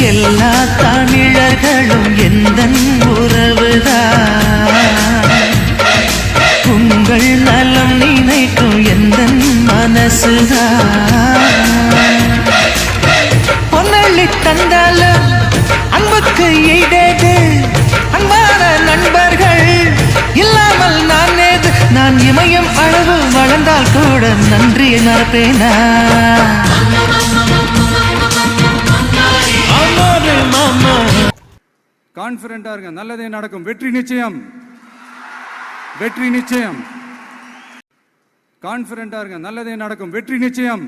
எல்லா தமிழர்களும் எந்த உறவுதான்? உங்கள் நலம் நினைக்கும் எந்த மனசுதான்? பொன்னள்ளி தந்தாலும் அன்புக்கு ஈடேது அன்பான நண்பர்கள் இல்லாமல் நான் ஏது? நான் இமயம் அளவு வளர்ந்தால் கூட நன்றியை மறப்பேனா? கான்பிடண்டா இருங்க. நல்லதே நடக்கும். வெற்றி நிச்சயம். வெற்றி நிச்சயம். கான்பிடண்டா இருங்க. நல்லதே நடக்கும். வெற்றி நிச்சயம்.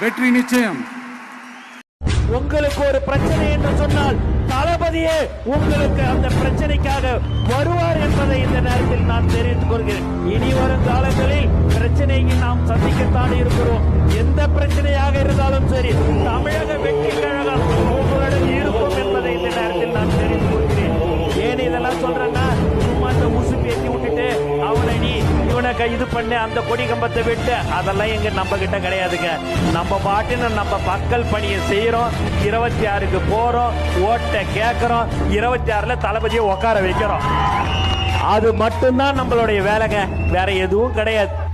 வெற்றி நிச்சயம். உங்களுக்கு ஒரு பிரச்சனை என்று சொன்னால் தளபதியே உங்களுக்கு அந்த பிரச்சனைக்காக வருவார் என்பதை இந்த நேரத்தில் நான் தெரிவித்துக் கொள்கிறேன். இனி வரும் காலங்களில் பிரச்சனையை நாம் சந்திக்கத்தான் இருக்கிறோம். எந்த பிரச்சனையாக இருந்தாலும் சரி தமிழக இவனை இது பண்ணு அந்த கொடி கம்பத்தை விட்டு அதெல்லாம் எங்க நம்ம கிட்ட கிடையாதுங்க. நம்ம பாட்டுன்னு நம்ம மக்கள் பணியை செய்யறோம் இருபத்தி ஆறுக்கு போறோம் ஓட்டை கேட்கறோம் இருபத்தி ஆறுல தளபதியை உட்கார வைக்கிறோம். அது மட்டும்தான் நம்மளுடைய வேலைங்க. வேற எதுவும் கிடையாது.